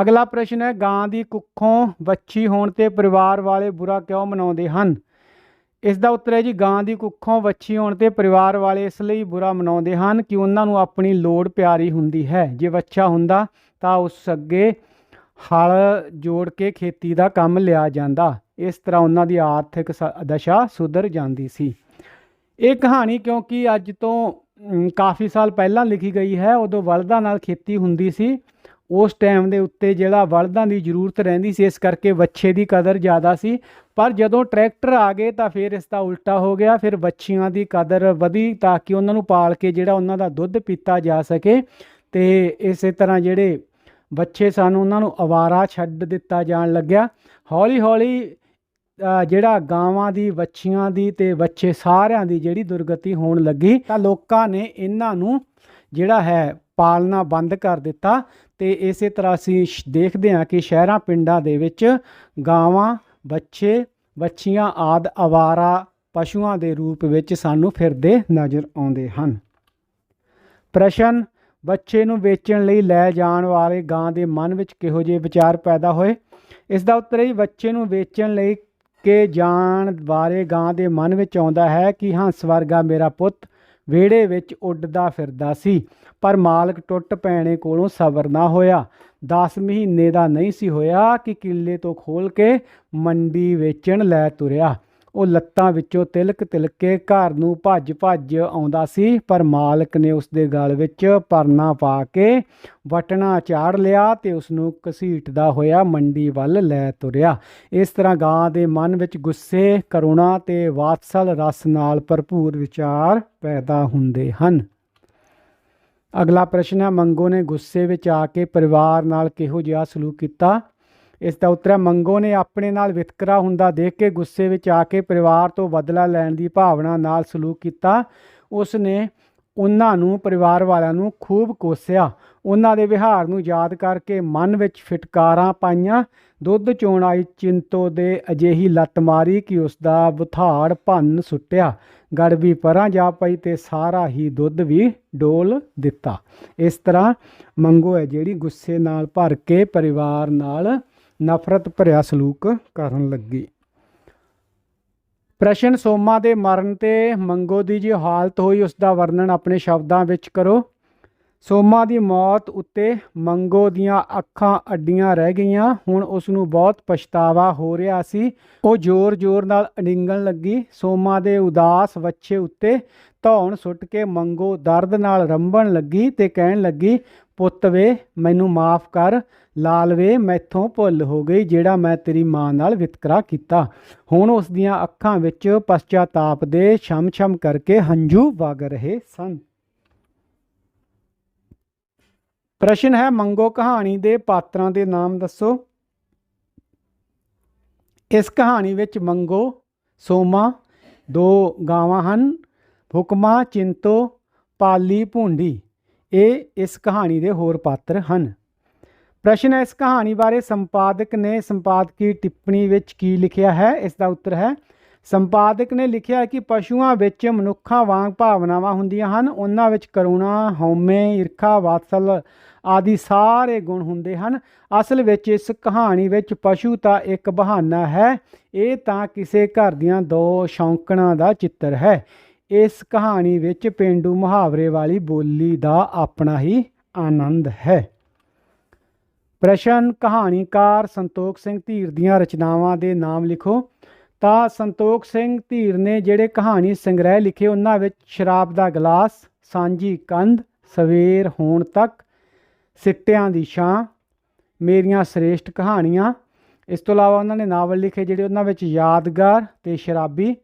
ਅਗਲਾ ਪ੍ਰਸ਼ਨ ਹੈ, ਗਾਂ ਦੀ ਕੁੱਖੋਂ ਵੱਛੀ ਹੋਣ ਤੇ ਪਰਿਵਾਰ ਵਾਲੇ ਬੁਰਾ ਕਿਉਂ ਮਨਾਉਂਦੇ ਹਨ? ਇਸ ਦਾ ਉੱਤਰ ਹੈ ਜੀ, ਗਾਂ ਦੀ ਕੁੱਖੋਂ ਵੱਛੀ ਹੋਣ ਤੇ ਪਰਿਵਾਰ ਵਾਲੇ ਇਸ ਲਈ ਬੁਰਾ ਮਨਾਉਂਦੇ ਹਨ ਕਿ ਉਹਨਾਂ ਨੂੰ ਆਪਣੀ ਲੋੜ ਪਿਆਰੀ ਹੁੰਦੀ ਹੈ। ਜੇ ਵੱਛਾ ਹੁੰਦਾ ਤਾਂ ਉਸ ਅੱਗੇ ਹਲ ਜੋੜ ਕੇ ਖੇਤੀ ਦਾ ਕੰਮ ਲਿਆ ਜਾਂਦਾ। ਇਸ ਤਰ੍ਹਾਂ ਉਹਨਾਂ ਦੀ ਆਰਥਿਕ ਸ- ਦਸ਼ਾ ਸੁਧਰ ਜਾਂਦੀ ਸੀ। ਇਹ ਕਹਾਣੀ ਕਿਉਂਕਿ ਅੱਜ ਤੋਂ ਕਾਫੀ ਸਾਲ ਪਹਿਲਾਂ ਲਿਖੀ ਗਈ ਹੈ, ਉਦੋਂ ਬਲਦਾਂ ਨਾਲ ਖੇਤੀ ਹੁੰਦੀ ਸੀ। ਉਸ ਟਾਈਮ ਦੇ ਉੱਤੇ ਜਿਹੜਾ ਬਲਦਾਂ ਦੀ ਜ਼ਰੂਰਤ ਰਹਿੰਦੀ ਸੀ, ਇਸ ਕਰਕੇ ਵੱਛੇ ਦੀ ਕਦਰ ਜ਼ਿਆਦਾ ਸੀ। ਪਰ ਜਦੋਂ ਟਰੈਕਟਰ ਆ ਗਏ ਤਾਂ ਫਿਰ ਇਸ ਦਾ ਉਲਟਾ ਹੋ ਗਿਆ, ਫਿਰ ਵੱਛੀਆਂ ਦੀ ਕਦਰ ਵਧੀ ਤਾਂ ਕਿ ਉਹਨਾਂ ਨੂੰ ਪਾਲ ਕੇ ਜਿਹੜਾ ਉਹਨਾਂ ਦਾ ਦੁੱਧ ਪੀਤਾ ਜਾ ਸਕੇ। ਤੇ ਇਸੇ ਤਰ੍ਹਾਂ ਜਿਹੜੇ ਬੱਚੇ ਸਨ, ਉਹਨਾਂ ਨੂੰ ਅਵਾਰਾ ਛੱਡ ਦਿੱਤਾ ਜਾਣ ਲੱਗਿਆ। ਹੌਲੀ ਹੌਲੀ ਜਿਹੜਾ ਗਾਵਾਂ ਦੀ, ਵੱਛੀਆਂ ਦੀ ਤੇ ਬੱਚੇ ਸਾਰਿਆਂ ਦੀ ਜਿਹੜੀ ਦੁਰਗਤੀ ਹੋਣ ਲੱਗੀ। ਤਾਂ ਲੋਕਾਂ ਨੇ ਇਹਨਾਂ ਨੂੰ ਜਿਹੜਾ ਹੈ ਪਾਲਣਾ ਬੰਦ ਕਰ ਦਿੱਤਾ ਤੇ ਇਸੇ ਤਰ੍ਹਾਂ ਅਸੀਂ ਦੇਖਦੇ ਹਾਂ ਕਿ ਸ਼ਹਿਰਾਂ, ਪਿੰਡਾਂ ਦੇ ਵਿੱਚ ਗਾਵਾਂ, ਬੱਚੇ ਬੱਚੀਆਂ ਆਦ ਅਵਾਰਾ ਪਸ਼ੂਆਂ ਦੇ ਰੂਪ ਵਿੱਚ ਸਾਨੂੰ ਫਿਰਦੇ ਨਜ਼ਰ ਆਉਂਦੇ ਹਨ। ਪ੍ਰਸ਼ਨ, ਬੱਚੇ ਨੂੰ ਵੇਚਣ ਲਈ ਲੈ ਜਾਣ ਵਾਲੇ ਗਾਂ ਦੇ ਮਨ ਵਿੱਚ ਕਿਹੋ ਜਿਹੇ ਵਿਚਾਰ ਪੈਦਾ ਹੋਏ? ਇਸ ਦਾ ਉੱਤਰ ਹੈ ਬੱਚੇ ਨੂੰ ਵੇਚਣ ਲਈ ਕੇ ਜਾਣ ਬਾਰੇ ਗਾਂ ਦੇ ਮਨ ਵਿੱਚ ਆਉਂਦਾ ਹੈ ਕਿ ਹੰਸ ਵਰਗਾ ਮੇਰਾ ਪੁੱਤ ਵਿਹੜੇ ਵਿੱਚ ਉੱਡਦਾ ਫਿਰਦਾ ਸੀ, ਪਰ ਮਾਲਕ ਟੁੱਟ ਪੈਣੇ ਕੋਲੋਂ ਸਬਰ ਨਾ ਹੋਇਆ। 10 ਮਹੀਨੇ ਦਾ ਨਹੀਂ ਸੀ ਹੋਇਆ ਕਿ ਕਿੱਲੇ ਤੋਂ ਖੋਲ ਕੇ ਮੰਡੀ ਵੇਚਣ ਲੈ ਤੁਰਿਆ। ਉਹ ਲੱਤਾਂ ਵਿੱਚੋਂ ਤਿਲਕ ਤਿਲਕ ਕੇ ਘਰ ਨੂੰ ਭੱਜ ਭੱਜ ਆਉਂਦਾ ਸੀ, ਪਰ ਮਾਲਕ ਨੇ ਉਸ ਦੇ ਗਲ ਵਿੱਚ ਪਰਨਾ ਪਾ ਕੇ ਵਟਣਾ ਚਾੜ ਲਿਆ ਤੇ ਉਸ ਨੂੰ ਘਸੀਟਦਾ ਹੋਇਆ ਮੰਡੀ ਵੱਲ ਲੈ ਤੁਰਿਆ। ਇਸ ਤਰ੍ਹਾਂ ਗਾਂ ਦੇ ਮਨ ਵਿੱਚ ਗੁੱਸੇ, ਕਰੁਣਾ ਤੇ ਵਾਤਸਲ ਰਸ ਨਾਲ ਭਰਪੂਰ ਵਿਚਾਰ ਪੈਦਾ ਹੁੰਦੇ ਹਨ। ਅਗਲਾ ਪ੍ਰਸ਼ਨ ਹੈ, ਮੰਗੋ ਨੇ ਗੁੱਸੇ ਵਿੱਚ ਆ ਕੇ ਪਰਿਵਾਰ ਨਾਲ ਕਿਹੋ ਜਿਹਾ ਸਲੂਕ ਕੀਤਾ? ਇਸ ਦਾ ਉੱਤਰ ਮੰਗੋ ਨੇ ਆਪਣੇ ਨਾਲ ਵਿਤਕਰਾ ਹੁੰਦਾ ਦੇਖ ਕੇ ਗੁੱਸੇ ਵਿੱਚ ਆ ਕੇ ਪਰਿਵਾਰ ਤੋਂ ਬਦਲਾ ਲੈਣ ਦੀ ਭਾਵਨਾ ਨਾਲ ਸਲੂਕ ਕੀਤਾ। ਉਸ ਨੇ ਉਹਨਾਂ ਨੂੰ, ਪਰਿਵਾਰ ਵਾਲਿਆਂ ਨੂੰ ਖੂਬ ਕੋਸਿਆ। ਉਹਨਾਂ ਦੇ ਵਿਹਾਰ ਨੂੰ ਯਾਦ ਕਰਕੇ ਮਨ ਵਿੱਚ ਫਿਟਕਾਰਾਂ ਪਾਈਆਂ। ਦੁੱਧ ਚੋਣ ਆਈ ਚਿੰਤੋ ਦੇ ਅਜਿਹੀ ਲੱਤ ਮਾਰੀ ਕਿ ਉਸ ਦਾ ਬੁਥਾੜ ਭੰਨ ਸੁੱਟਿਆ। ਗੜਬੀ ਪਰਾਂ ਜਾ ਪਈ ਤੇ ਸਾਰਾ ਹੀ ਦੁੱਧ ਵੀ ਡੋਲ ਦਿੱਤਾ। ਇਸ ਤਰ੍ਹਾਂ ਮੰਗੋ ਹੈ ਜਿਹੜੀ ਗੁੱਸੇ ਨਾਲ ਭਰ ਕੇ ਪਰਿਵਾਰ ਨਾਲ ਨਫ਼ਰਤ ਭਰਿਆ ਸਲੂਕ ਕਰਨ ਲੱਗੀ। ਪ੍ਰਸ਼ਨ ਸੋਮਾ ਦੇ ਮਰਨ ਤੇ ਮੰਗੋ ਦੀ ਜੀ ਹਾਲਤ ਹੋਈ, ਉਸ ਦਾ ਵਰਣਨ ਆਪਣੇ ਸ਼ਬਦਾਂ ਵਿੱਚ ਕਰੋ। ਸੋਮਾ ਦੀ ਮੌਤ ਉੱਤੇ ਮੰਗੋ ਦੀਆਂ ਅੱਖਾਂ ਅੱਡੀਆਂ ਰਹਿ ਗਈਆਂ। ਹੁਣ ਉਸ ਨੂੰ ਬਹੁਤ ਪਛਤਾਵਾ ਹੋ ਰਿਹਾ ਸੀ। ਉਹ ਜ਼ੋਰ-ਜ਼ੋਰ ਨਾਲ ਅਡਿੰਗਣ ਲੱਗੀ। ਸੋਮਾ ਦੇ ਉਦਾਸ ਵੱਛੇ ਉੱਤੇ ਧੌਣ ਸੁੱਟ ਕੇ ਮੰਗੋ, ਦਰਦ ਨਾਲ ਰੰਬਣ ਲੱਗੀ ਤੇ ਕਹਿਣ ਲੱਗੀ, ਪੁੱਤ ਵੇ, ਮੈਨੂੰ ਮਾਫ ਕਰ। ਲਾਲ ਵੇ, ਮੈਥੋਂ ਭੁੱਲ ਹੋ ਗਈ ਜਿਹੜਾ ਮੈਂ ਤੇਰੀ ਮਾਂ ਨਾਲ ਵਿਤਕਰਾ ਕੀਤਾ। ਹੁਣ ਉਸ ਦੀਆਂ ਅੱਖਾਂ ਵਿੱਚ ਪਛਤਾਤਾਪ ਦੇ ਛਮ-ਛਮ ਕਰਕੇ ਹੰਝੂ ਵਗ ਰਹੇ ਸਨ। ਪ੍ਰਸ਼ਨ ਹੈ, ਮੰਗੋ ਕਹਾਣੀ ਦੇ ਪਾਤਰਾਂ ਦੇ ਨਾਮ ਦੱਸੋ। ਇਸ ਕਹਾਣੀ ਵਿੱਚ ਮੰਗੋ, ਸੋਮਾ, ਦੋ ਗਾਵਾਂ ਹਨ। ਹੁਕਮਾ, ਚਿੰਤੋ, ਪਾਲੀ, ਭੁੰਡੀ, ਇਹ ਇਸ ਕਹਾਣੀ ਦੇ ਹੋਰ ਪਾਤਰ ਹਨ। ਪ੍ਰਸ਼ਨ ਹੈ, ਇਸ ਕਹਾਣੀ ਬਾਰੇ ਸੰਪਾਦਕ ਨੇ ਸੰਪਾਦਕੀ ਟਿੱਪਣੀ ਵਿੱਚ ਕੀ ਲਿਖਿਆ ਹੈ? ਇਸ ਦਾ ਉੱਤਰ ਹੈ, ਸੰਪਾਦਕ ਨੇ ਲਿਖਿਆ ਕਿ ਪਸ਼ੂਆਂ ਵਿੱਚ ਮਨੁੱਖਾਂ ਵਾਂਗ ਭਾਵਨਾਵਾਂ ਹੁੰਦੀਆਂ ਹਨ। ਉਹਨਾਂ ਵਿੱਚ ਕਰੁਣਾ, ਹਉਮੈ, ਈਰਖਾ, ਵਾਤਸਲ ਆਦਿ ਸਾਰੇ ਗੁਣ ਹੁੰਦੇ ਹਨ। ਅਸਲ ਵਿੱਚ ਇਸ ਕਹਾਣੀ ਵਿੱਚ ਪਸ਼ੂ ਤਾਂ ਇੱਕ ਬਹਾਨਾ ਹੈ। ਇਹ ਤਾਂ ਕਿਸੇ ਘਰ ਦੀਆਂ ਦੋ ਸ਼ੌਂਕਣਾਂ ਦਾ ਚਿੱਤਰ ਹੈ। ਇਸ ਕਹਾਣੀ ਵਿੱਚ ਪੇਂਡੂ ਮੁਹਾਵਰੇ ਵਾਲੀ ਬੋਲੀ ਦਾ ਆਪਣਾ ਹੀ ਆਨੰਦ ਹੈ। ਪ੍ਰਸ਼ਨ ਕਹਾਣੀਕਾਰ ਸੰਤੋਖ ਸਿੰਘ ਧੀਰ ਦੀਆਂ ਰਚਨਾਵਾਂ ਦੇ ਨਾਮ ਲਿਖੋ। ਤਾਂ ਸੰਤੋਖ ਸਿੰਘ ਧੀਰ ਨੇ ਜਿਹੜੇ ਕਹਾਣੀ ਸੰਗ੍ਰਹਿ ਲਿਖੇ, ਉਹਨਾਂ ਵਿੱਚ ਸ਼ਰਾਬ ਦਾ ਗਲਾਸ, ਸਾਂਝੀ ਕੰਧ, ਸਵੇਰ ਹੋਣ ਤੱਕ, ਸਿੱਟਿਆਂ ਦੀ ਛਾਂ, ਮੇਰੀਆਂ ਸ੍ਰੇਸ਼ਟ ਕਹਾਣੀਆਂ, ਇਸ ਤੋਂ ਇਲਾਵਾ ਉਹਨਾਂ ਨੇ ਨਾਵਲ ਲਿਖੇ ਜਿਹੜੇ ਉਹਨਾਂ ਵਿੱਚ ਯਾਦਗਾਰ ਤੇ ਸ਼ਰਾਬੀ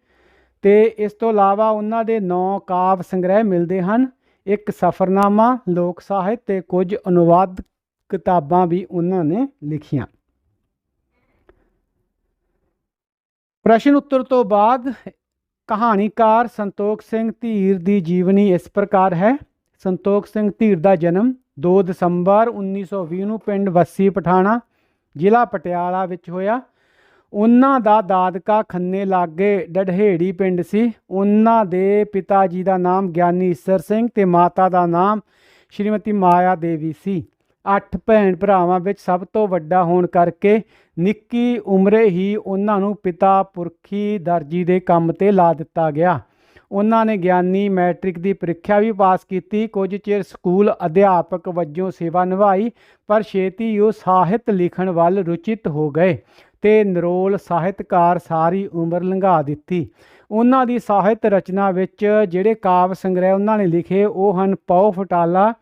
ਤੇ ਇਸ ਤੋਂ ਇਲਾਵਾ ਉਹਨਾਂ ਦੇ ਨੌ ਕਾਵ ਸੰਗ੍ਰਹਿ ਮਿਲਦੇ ਹਨ। ਇੱਕ ਸਫ਼ਰਨਾਮਾ, ਲੋਕ ਸਾਹਿਤ ਤੇ ਕੁਝ ਅਨੁਵਾਦ ਕਿਤਾਬਾਂ ਵੀ ਉਹਨਾਂ ਨੇ ਲਿਖੀਆਂ। ਪ੍ਰਸ਼ਨ ਉੱਤਰ ਤੋਂ ਬਾਅਦ ਕਹਾਣੀਕਾਰ ਸੰਤੋਖ ਸਿੰਘ ਧੀਰ ਦੀ ਜੀਵਨੀ ਇਸ ਪ੍ਰਕਾਰ ਹੈ। ਸੰਤੋਖ ਸਿੰਘ ਧੀਰ ਦਾ ਜਨਮ 2 ਦਸੰਬਰ 1920 ਨੂੰ ਪਿੰਡ ਵੱਸੀ ਪਠਾਣਾ, ਜ਼ਿਲ੍ਹਾ ਪਟਿਆਲਾ ਵਿੱਚ ਹੋਇਆ। ਉਹਨਾਂ ਦਾ ਦਾਦਕਾ ਖੰਨੇ ਲਾਗੇ ਡਢਹੇੜੀ ਪਿੰਡ ਸੀ। ਉਹਨਾਂ ਦੇ ਪਿਤਾ ਜੀ ਦਾ ਨਾਮ ਗਿਆਨੀ ਈਸਰ ਸਿੰਘ ਤੇ ਮਾਤਾ ਦਾ ਨਾਮ ਸ਼੍ਰੀਮਤੀ ਮਾਇਆ ਦੇਵੀ ਸੀ। ਅੱਠ ਭੈਣ ਭਰਾਵਾਂ ਵਿੱਚ ਸਭ ਤੋਂ ਵੱਡਾ ਹੋਣ ਕਰਕੇ ਨਿੱਕੀ ਉਮਰੇ ਹੀ ਉਹਨਾਂ ਨੂੰ ਪਿਤਾ ਪੁਰਖੀ ਦਰਜੀ ਦੇ ਕੰਮ ਤੇ ਲਾ ਦਿੱਤਾ ਗਿਆ। ਉਹਨਾਂ ਨੇ ਗਿਆਨੀ ਮੈਟ੍ਰਿਕ ਦੀ ਪ੍ਰੀਖਿਆ ਵੀ ਪਾਸ ਕੀਤੀ। ਕੁਝ ਚਿਰ ਸਕੂਲ ਅਧਿਆਪਕ ਵਜੋਂ ਸੇਵਾ ਨਿਭਾਈ, ਪਰ ਛੇਤੀ ਉਹ ਸਾਹਿਤ ਲਿਖਣ ਵੱਲ ਰੁਚਿਤ ਹੋ ਗਏ ਤੇ ਨਰੋਲ ਸਾਹਿਤਕਾਰ ਸਾਰੀ ਉਮਰ ਲੰਘਾ ਦਿੱਤੀ। ਉਹਨਾਂ ਦੀ ਸਾਹਿਤ ਰਚਨਾ ਵਿੱਚ ਜਿਹੜੇ ਕਾਵ ਸੰਗ੍ਰਹਿ ਉਹਨਾਂ ਨੇ ਲਿਖੇ, ਉਹ ਹਨ ਪਉ ਫਟਾਲਾ,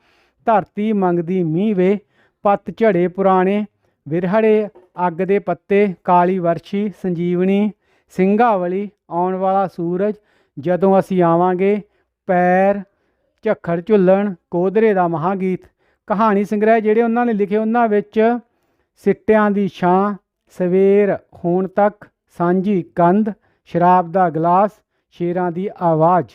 ਧਰਤੀ ਮੰਗਦੀ ਮੀਂਹ ਵੇ ਪੱਤ ਝੜੇ ਪੁਰਾਣੇ, ਵਿਰਹੜੇ, ਅੱਗ ਦੇ ਪੱਤੇ, ਕਾਲੀ ਵਰਸ਼ੀ, ਸੰਜੀਵਨੀ, ਸਿੰਘਾਵਲੀ, ਆਉਣ ਵਾਲਾ ਸੂਰਜ ਜਦੋਂ ਅਸੀਂ ਆਵਾਂਗੇ, ਪੈਰ ਝੱਖੜ ਝੁੱਲਣ ਕੋਦਰੇ ਦਾ ਮਹਾਗੀਤ, ਕਹਾਣੀ ਸੰਗ੍ਰਹਿ ਜਿਹੜੇ ਉਹਨਾਂ ਨੇ ਲਿਖੇ ਉਹਨਾਂ ਵਿੱਚ ਸਿੱਟਿਆਂ ਦੀ ਛਾਂ, ਸਵੇਰ ਹੋਣ ਤੱਕ, ਸਾਂਝੀ ਕੰਧ, ਸ਼ਰਾਬ ਦਾ ਗਲਾਸ, ਸ਼ੇਰਾਂ ਦੀ ਆਵਾਜ਼,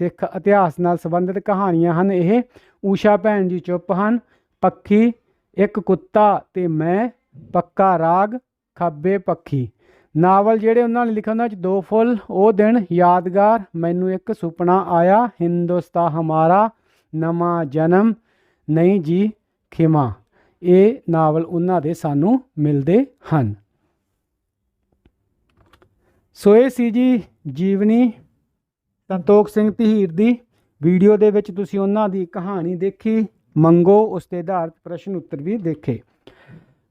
ਸਿੱਖ ਇਤਿਹਾਸ ਨਾਲ ਸੰਬੰਧਿਤ ਕਹਾਣੀਆਂ ਹਨ ਇਹ। ਊਸ਼ਾ ਭੈਣ ਜੀ ਚੁੱਪ ਹਨ, ਪੱਖੀ, ਇੱਕ ਕੁੱਤਾ ਤੇ ਮੈਂ, ਪੱਕਾ ਰਾਗ, ਖੱਬੇ ਪੱਖੀ। ਨਾਵਲ ਜਿਹੜੇ ਉਹਨਾਂ ਨੇ ਲਿਖੇ ਉਹਨਾਂ 'ਚ ਦੋ ਫੁੱਲ, ਉਹ ਦਿਨ ਯਾਦਗਾਰ, ਮੈਨੂੰ ਇੱਕ ਸੁਪਨਾ ਆਇਆ ਹਿੰਦੁਸਤਾਨ ਹਮਾਰਾ, ਨਵਾਂ ਜਨਮ, ਨਹੀਂ ਜੀ ਖਿਮਾ। ਇਹ ਨਾਵਲ ਉਹਨਾਂ ਦੇ ਸਾਨੂੰ ਮਿਲਦੇ ਹਨ। ਸੋ ਇਹ ਸੀ ਜੀ ਜੀਵਨੀ ਸੰਤੋਖ ਸਿੰਘ ਧੀਰ ਦੀ ਵੀਡੀਓ ਦੇ ਵਿੱਚ ਤੁਸੀਂ ਉਹਨਾਂ ਦੀ ਕਹਾਣੀ ਦੇਖੀ, ਮੰਗੋ, ਉਸ ਤੇ ਆਧਾਰਿਤ ਪ੍ਰਸ਼ਨ ਉੱਤਰ ਵੀ ਦੇਖੇ।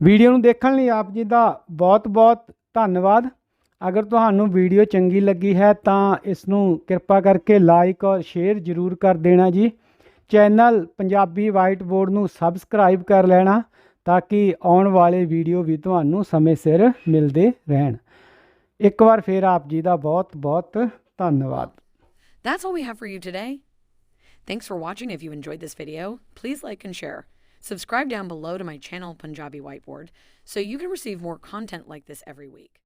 ਵੀਡੀਓ ਨੂੰ ਦੇਖਣ ਲਈ ਆਪ ਜੀ ਦਾ ਬਹੁਤ-ਬਹੁਤ ਧੰਨਵਾਦ ਅਗਰ ਤੁਹਾਨੂੰ ਵੀਡੀਓ ਚੰਗੀ ਲੱਗੀ ਹੈ ਤਾਂ ਇਸ ਨੂੰ ਕਿਰਪਾ ਕਰਕੇ ਲਾਈਕ ਔਰ ਸ਼ੇਅਰ ਜ਼ਰੂਰ ਕਰ ਦੇਣਾ ਜੀ ਚੈਨਲ ਪੰਜਾਬੀ ਵਾਈਟ ਬੋਰਡ ਨੂੰ ਸਬਸਕ੍ਰਾਈਬ ਕਰ ਲੈਣਾ ਤਾਂ ਕਿ ਆਉਣ ਵਾਲੇ ਵੀਡੀਓ ਵੀ ਤੁਹਾਨੂੰ ਸਮੇਂ ਸਿਰ ਮਿਲਦੇ ਰਹਿਣ ਇੱਕ ਵਾਰ ਫੇਰ ਆਪ ਜੀ ਦਾ ਬਹੁਤ-ਬਹੁਤ ਧੰਨਵਾਦ That's all we have for you today. Thanks for watching. If you enjoyed this video, please like and share. Subscribe down below to my channel, Punjabi Whiteboard, so you can receive more content like this every week.